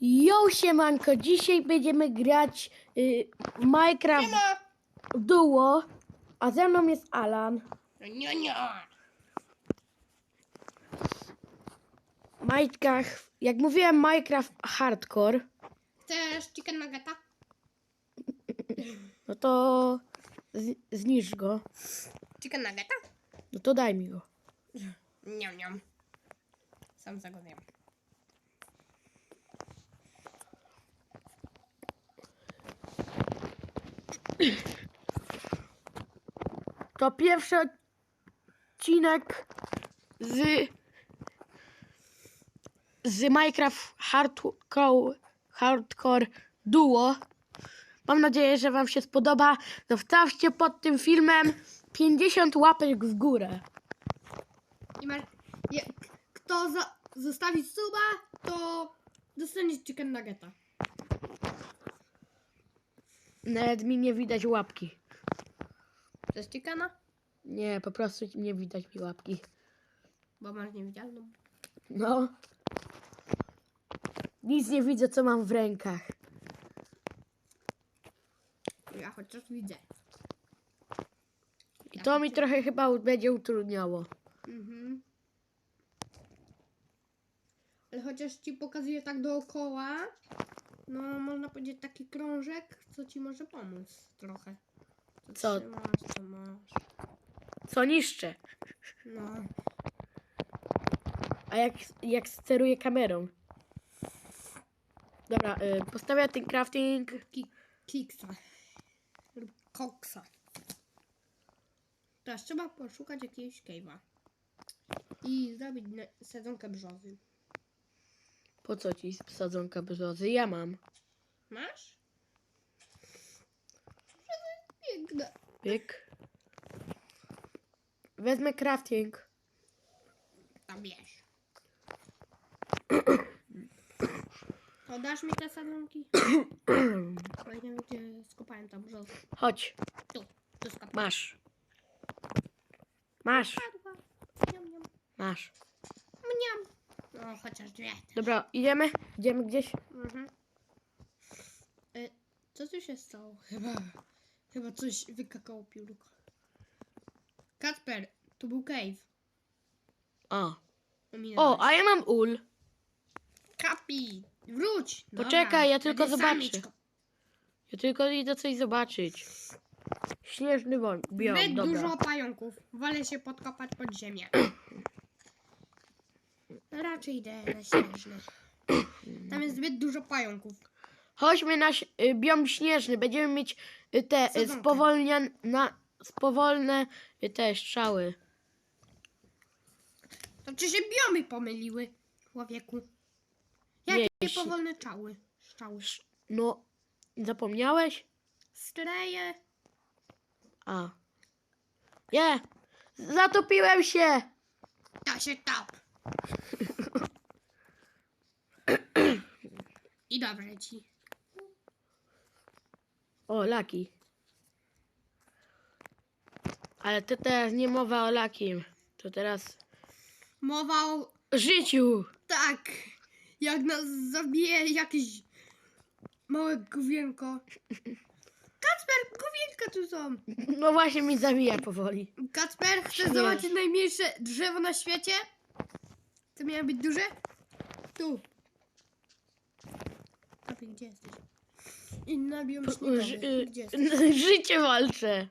Jo, siemanko, dzisiaj będziemy grać y, Minecraft Duo, a ze mną jest Alan. Nie, nie. Minecraft, jak mówiłem, Minecraft Hardcore, Chcesz chicken nuggeta? no to z, zniszcz go, Chicken nuggeta? no to daj mi go. Nie, nie. Sam za go. To pierwszy odcinek z, z Minecraft Hardcore, Hardcore Duo. Mam nadzieję, że Wam się spodoba. Zostawcie pod tym filmem 50 łapek w górę. Kto za, zostawi suba, to dostanie chicken nuggeta. Nawet mi nie widać łapki. Chcesz chickena? Nie, po prostu nie widać mi łapki. Bo masz niewidzialną. No. Nic nie widzę, co mam w rękach. Ja chociaż widzę. I to mi trochę chyba będzie utrudniało. Mhm. Ale chociaż ci pokazuję tak dookoła, no można powiedzieć taki krążek, co ci może pomóc trochę. To Co? Trzymasz, co masz. Co niszczę. No. A jak, jak steruję kamerą? Dobra, y, postawię ten crafting. Ki kiksa. Lub koksa. Teraz trzeba poszukać jakiegoś cave'a. I zrobić na- sadzonkę brzozy. Po co ci sadzonka brzozy? Ja mam. Masz? Piękne. Pyk. Wezmę crafting. Tam bierz. To dasz mi te sadzonki? Wiem, gdzie skopałem tam brzozę. Chodź, Tu, tu skopałem. masz. Masz, Padła. Niam, niam. masz. No, chociaż dwie. Dobra, idziemy? Idziemy gdzieś? Mhm. E, co tu się stało? Chyba, chyba coś wykakało piórko. Kacper, tu był cave. O. Ominąłeś. O, a ja mam ul. Kapi, wróć! Poczekaj, ja tylko będę zobaczę. samiczką. Ja tylko idę coś zobaczyć. Śnieżny wol- biom, Zbyt dobra. dużo pająków. Wolę się podkopać pod ziemię. Raczej idę na śnieżny. Tam jest zbyt dużo pająków. Chodźmy na ś- y, biom śnieżny. Będziemy mieć y, te y, Sadzonkę. na, spowolne y, te strzały. To czy się biomy pomyliły, człowieku? Jakie Nie, powolne czały? Szczały. No, zapomniałeś? Streje. A. Nie! Zatopiłem się! To się top. I dobrze ci. O, laki. Ale to teraz nie mowa o lakim. To teraz Mowa o... życiu. Tak. Jak nas zabije jakieś małe główienko. Kacper, główienka tu są. No właśnie mi zawija powoli. Kacper, chcesz Śmiesz. zobaczyć najmniejsze drzewo na świecie? To miało być duże? Tu. Kacper, gdzie jesteś? Inna biom Ży- śniegowy. y, Gdzie jesteś? życie walczę.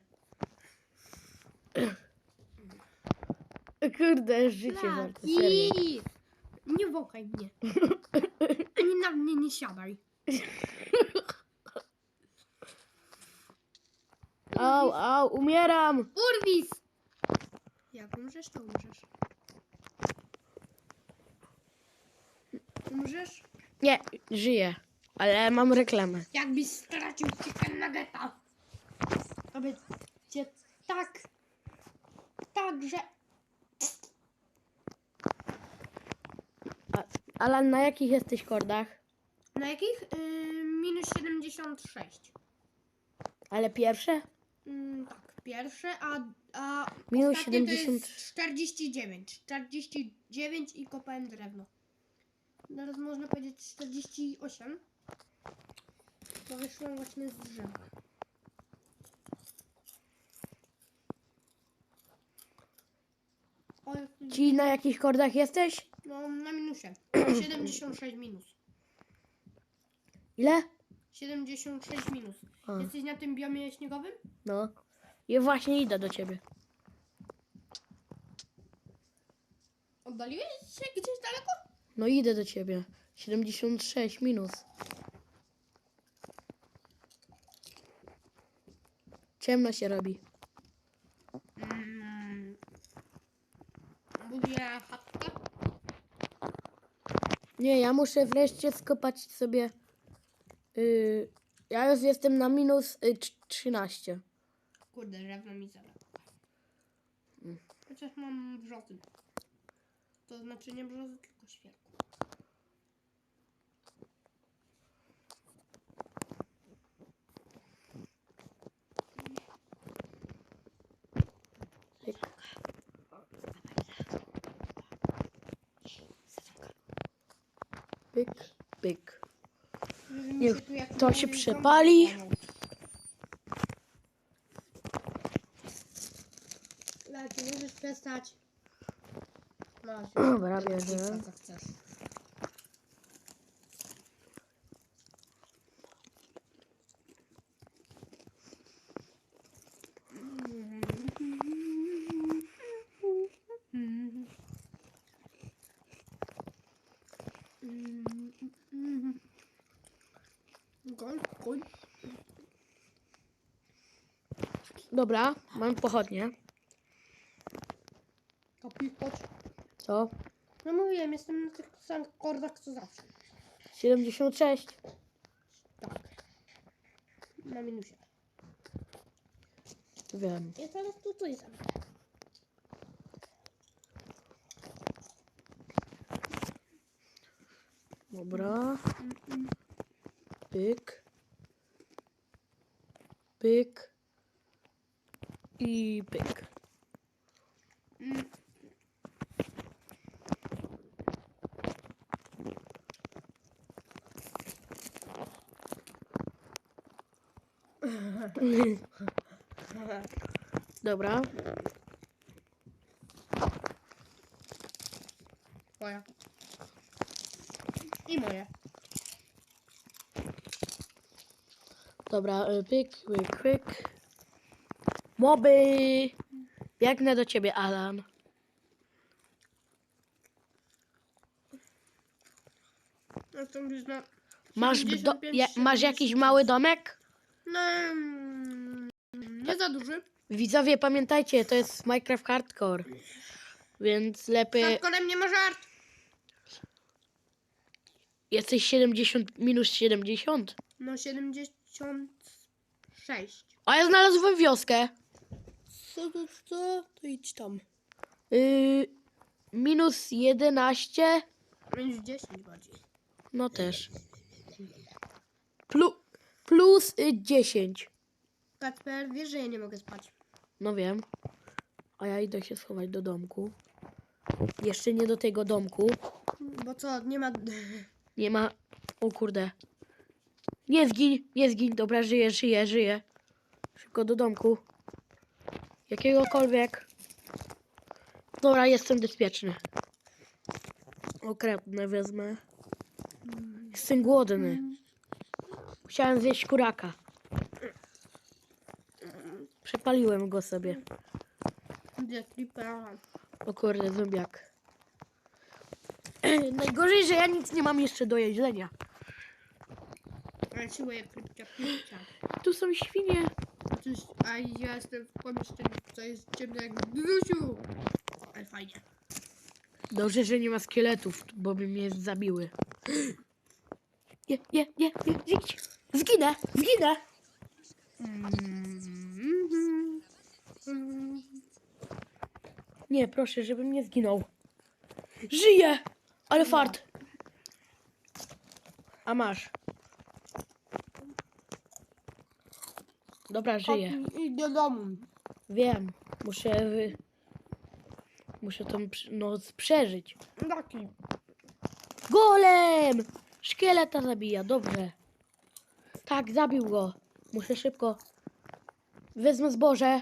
Kurde, życie walczę. Serio. Nie wokaj mnie. Ani na mnie nie siadaj. Au, au, umieram. Urwis! Jak umrzesz, to umrzesz. Umrzesz? Nie, żyję. Ale mam reklamę. Jakbyś stracił chicken nuggeta. To by cię tak, tak, że... Alan, na jakich jesteś kordach? Na jakich? Yy, minus 76. Ale pierwsze? Mm, tak, pierwsze, a, a Minus ostatnie to 70. jest 49. 49 i kopałem drewno. Teraz można powiedzieć 48. Bo wyszłam właśnie z jak- Ci na jakich kordach jesteś? no na minusie. 76 minus. Ile? 76 minus. A. Jesteś na tym biomie śniegowym? No. I właśnie idę do ciebie. Oddaliłeś się gdzieś daleko? No idę do ciebie. 76 minus. Ciemno się robi. Mm. Buduję chatkę. Nie, ja muszę wreszcie skopać sobie. Yy, ja już jestem na minus y, trz- 13. Kurde, drewno mi zabrakło. Chociaż mam brzozy. To znaczy nie brzozy, tylko świerku. Pyk. Pyk, Niech to się przepali. Laki, możesz przestać. Bierze. Co chcesz. Dobra, mam pochodnie. Kapi, chodź. Co? No mówiłem, jestem na tych samych kordach co zawsze. 76. Tak. Na minusie. Wiem. Ja teraz tutaj zamknę. Dobra. Pyk. Pyk. I pyk. Mm. Dobra. Twoja. I moje. Dobra, y, pyk, pyk, pyk. Moby! Biegnę do ciebie, Alan. Na Masz, do, 75, ja, masz jakiś 76. mały domek? No, mm, nie za duży. Widzowie, pamiętajcie, to jest Minecraft Hardcore. Więc lepiej... Hardcorem nie ma żart. Jesteś 70 minus 70? No 76. A ja znalazłem wioskę. Co to, co? To idź tam. Yy, minus 11? Minus 10 bardziej. No też. Plu, plus y, 10. Kacper, wiesz, że ja nie mogę spać. No wiem. A ja idę się schować do domku. Jeszcze nie do tego domku. Bo co, nie ma... Nie ma. O kurde. Nie zgiń, nie zgiń. Dobra, żyję, żyję, żyję. Szybko do domku. Jakiegokolwiek. Dobra, jestem bezpieczny. Okropne wezmę. Jestem głodny. Chciałem zjeść kuraka. Przepaliłem go sobie. Gdzie creepera? O kurde, zombiak. Najgorzej, że ja nic nie mam jeszcze do jedzenia. Jak krypcia, krypcia. Tu są świnie. A ja jestem w pomieszczeniu, co jest ciemne jak w Grusiu. Ale fajnie. Dobrze, że nie ma szkieletów, bo by mnie zabiły. Nie, nie, nie, nie, nie. Zginę, zginę. Mm. Nie, proszę, żebym nie zginął. Żyję! Ale fart. A masz. Dobra, żyję. Idź do domu. Wiem. Muszę... wy- Muszę tą noc przeżyć. Taki. Golem! Szkieleta zabija, dobrze. Tak, zabił go. Muszę szybko. Wezmę zboże.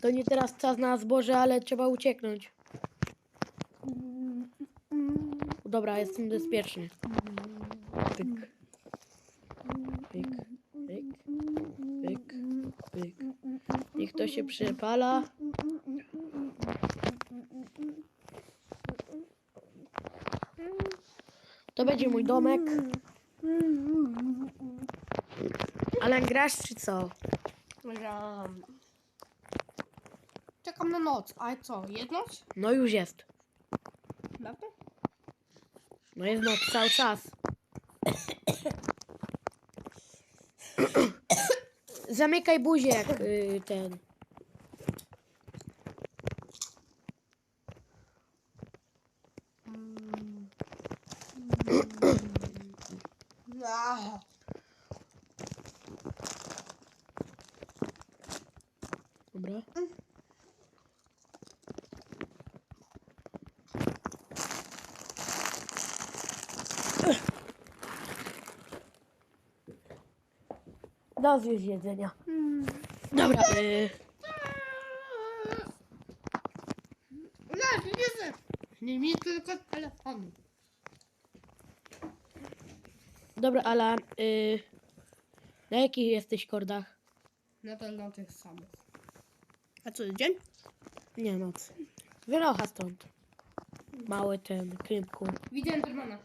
To nie teraz czas na zboże, ale trzeba ucieknąć. Dobra, jestem bezpieczny. Pyk. Pyk, pyk, pyk, pyk. Niech to się przypala. To będzie mój domek. Ale grasz czy co? Gram. Czekam na noc. A co, jedność? No już jest. Prawda? No jest noc cały czas. Zamykaj buzię jak y, ten. Dobra. Już jedzenia. Dobra. Y, Nie, nie. Nie mi tylko telefonu. dobra, Alan. Y, na jakich jesteś kordach? Na pewno tych samych. A co, dzień? Nie, noc. Wyrocha stąd. Mały ten, krybku. Widzę Endermana.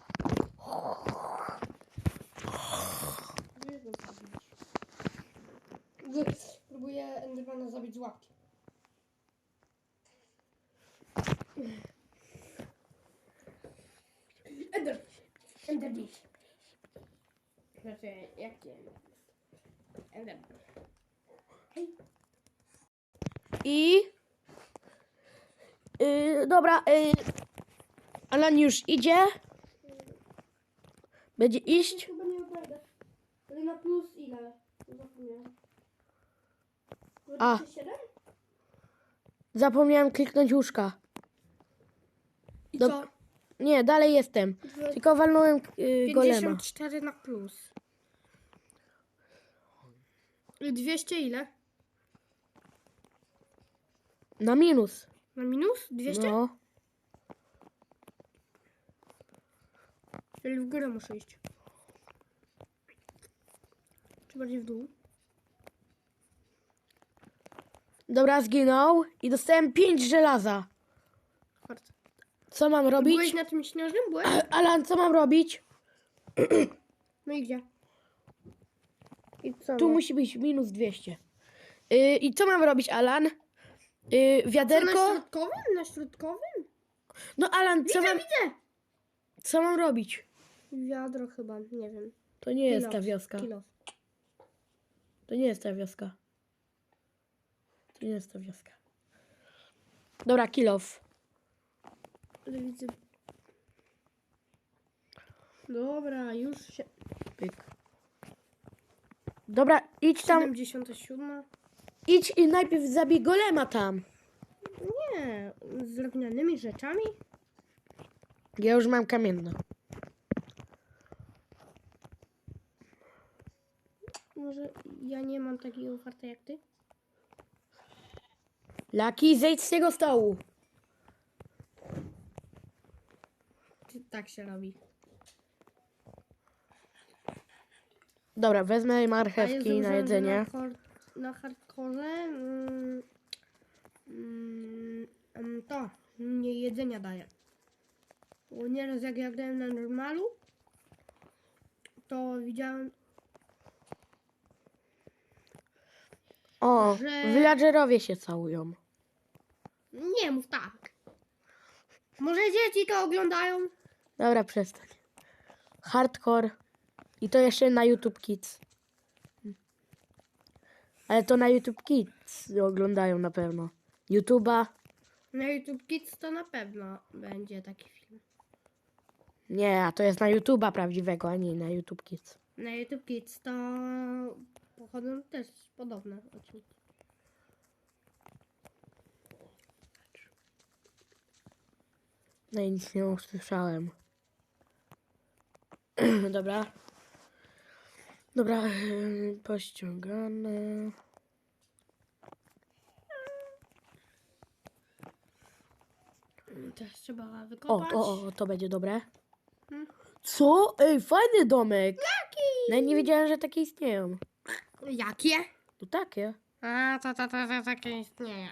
Próbuję Endermana zabić z łapki. Ender! Ender Beach. Znaczy, jak nie? Enderman. I. Y, dobra, y, Alan już idzie. Będzie iść. Chyba nie odnajdę. Ale na plus ile? Zapomniałem. A. 27? Zapomniałem kliknąć łóżka. I co? Nie, dalej jestem. Tylko walnąłem y, golema. 54 na plus. I 200 ile? Na minus. Na minus? 200? No. Czyli w górę muszę iść. Czy bardziej w dół? Dobra, zginął i dostałem 5 żelaza. Czwarte. Co mam robić? Byłeś na tym śnieżnym? Byłeś? Alan, co mam robić? No i gdzie? I co? Tu no? musi być minus 200. Y, I co mam robić, Alan? Y, Co, na wiaderko? środkowym? Na środkowym? No, Alan, co Widzę, mam, widzę! co mam robić? Wiadro chyba, nie wiem. To nie jest ta wioska. To nie jest ta wioska. To nie jest ta wioska. Dobra, kilof. Ale widzę. Dobra, już się... Pyk. Dobra, idź tam, 77. idź i najpierw zabij golema tam. Nie, z drewnianymi rzeczami? Ja już mam kamienno. Może ja nie mam takiego farta jak ty? Laki, zejdź z tego stołu. Czy tak się robi? Dobra, wezmę marchewki na jedzenie. Na, hard, na hardkorze mm, mm, to nie jedzenia daje. Bo nieraz jak ja grałem na normalu, to widziałem, O, że- villagerowie się całują. nie mów tak. Może dzieci to oglądają? Dobra, przestań. Hardcore. I to jeszcze na YouTube Kids. Ale to na YouTube Kids oglądają na pewno. YouTube'a. Na YouTube Kids to na pewno będzie taki film. Nie, a to jest na YouTube'a prawdziwego, a nie na YouTube Kids. Na YouTube Kids to pochodzą też podobne odcinki. No i nic nie usłyszałem. Dobra. Dobra, pościągane. Teraz trzeba O, wykopać. o, o, to będzie dobre. Hmm. Co? Ej, fajny domek. No nie wiedziałem, że takie istnieją. Jakie? No takie. A, to, to, to, to takie istnieje.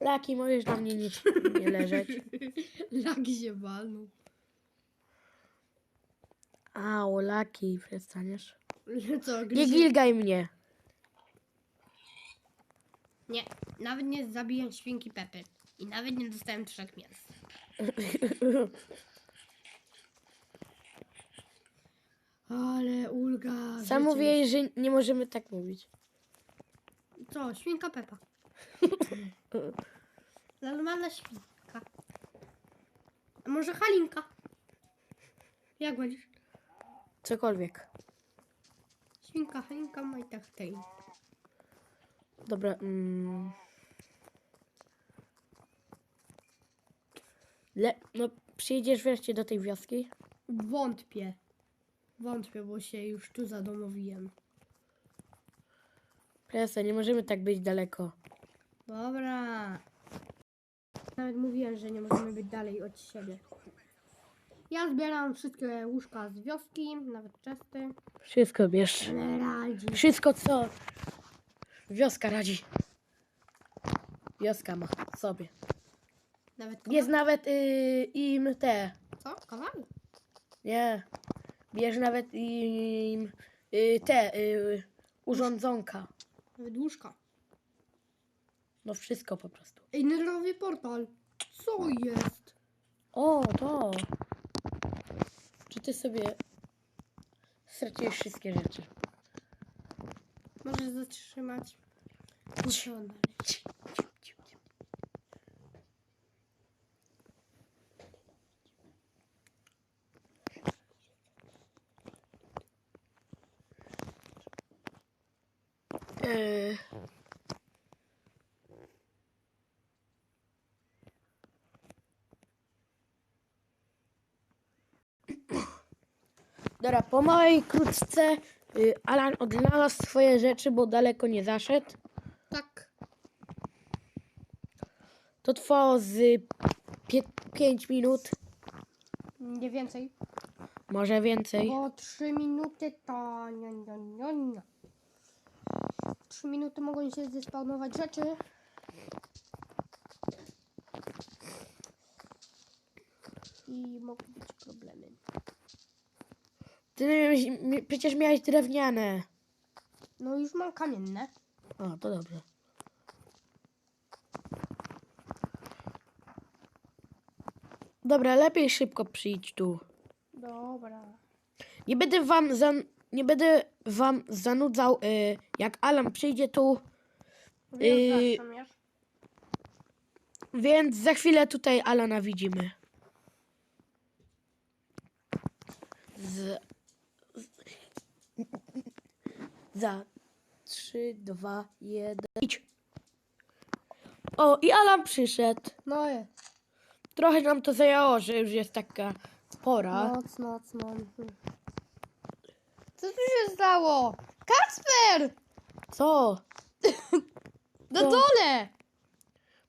Laki, możesz na mnie nie, nie leżeć. Laki się walną. Au, Laki, przestaniesz. Co, Nie gryzie? gilgaj mnie. Nie, nawet nie zabiłem świnki Pepy. I nawet nie dostałem trzech mięs. Ale ulga. Sam mówiłeś, że nie możemy tak mówić. Co, świnka Pepa. Normalna świnka. A może Halinka? Jak będziesz? Cokolwiek. Świnka Halinka ma i tak tej. Dobra. Mm. Le, no, przyjdziesz wreszcie do tej wioski? Wątpię. Wątpię, bo się już tu zadomowiłem. Presa, nie możemy tak być daleko. Dobra. Nawet mówiłem, że nie możemy być dalej od siebie. Ja zbieram wszystkie łóżka z wioski, nawet czesty. Wszystko bierz. Radzi. Wszystko, co wioska radzi. Wioska ma sobie. Nawet Jest nawet y, im te. Co? Kawal? Nie. Bierz nawet im y, te y, urządzonka. Nawet łóżka. No wszystko po prostu. Ej, nerwowy portal. Co jest? O, to. Ty sobie straciłeś wszystkie rzeczy? Możesz zatrzymać. Muszę on dalej. Yy. Dobra, po małej krótce y, Alan odnalazł swoje rzeczy, bo daleko nie zaszedł. Tak. To trwało z 5 minut, Nie więcej. może więcej. Bo 3 minuty to... Nie, nie, nie, nie. 3 minuty mogą się zespawnować rzeczy. I mogą być problemy. Ty przecież miałeś drewniane. No już mam kamienne. O, to dobrze. Dobra, lepiej szybko przyjdź tu. Dobra. Nie będę wam, zan, nie będę wam zanudzał, y, jak Alan przyjdzie tu, Wiem, Yy, zawsze wiesz. więc za chwilę tutaj Alana widzimy. Z, za 3, 2, 1. Idź. O, i Alan przyszedł. No jest. Trochę nam to zajęło, że już jest taka pora. Noc, noc, noc. Co tu się stało? Kacper! Co? Na Co? dole!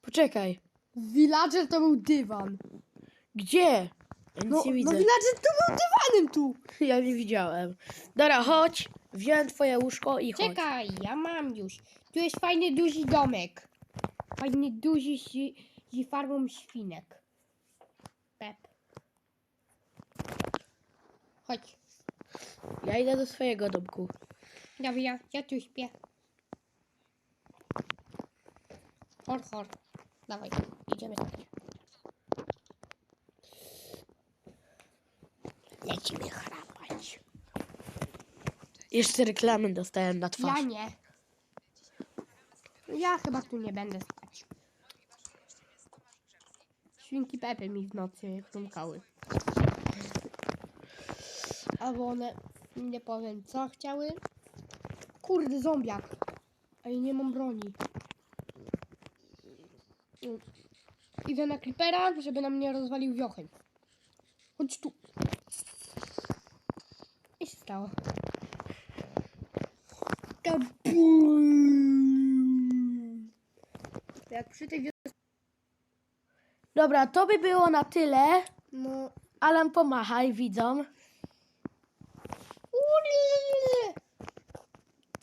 Poczekaj. Villager to był dywan. Gdzie? Ja nic No, nie no widzę. villager to był dywanem tu. Ja nie widziałem. Dobra, chodź. Wziąłem twoje łóżko i chodź. Czekaj, ja mam już. Tu jest fajny duży domek. Fajny duży z, farmą świnek. Pep. Chodź. Ja idę do swojego domku. Dobra, ja, ja tu śpię. Hor, hor. Dawaj, idziemy spać. Lecimy chrapać. Jeszcze reklamy dostałem na twarz. Ja nie. Ja chyba tu nie będę spać. Świnki Pepy mi w nocy chrumkały. Albo one, nie powiem co chciały. Kurde, zombiak. A ja nie mam broni. Idę na Creepera, żeby nam nie rozwalił wiocheń. Chodź tu. I się stało. Jak przy tej wiosce... Dobra, to by było na tyle. No... Alan, pomachaj widzom.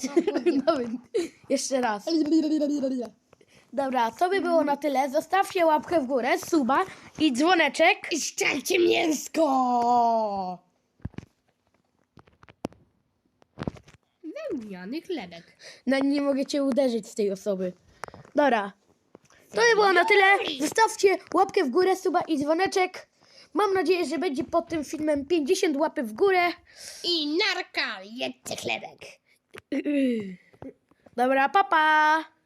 No, jeszcze raz. Dobra, to by było na tyle. Zostawcie łapkę w górę, suba i dzwoneczek. I szczelcie mięsko! Wełniany chlebek. No nie mogę cię uderzyć z tej osoby. Dobra. To by było na tyle. Zostawcie łapkę w górę, suba i dzwoneczek. Mam nadzieję, że będzie pod tym filmem 50 łapy w górę. I narka, jedzcie chlebek. Dobra, papa. Pa.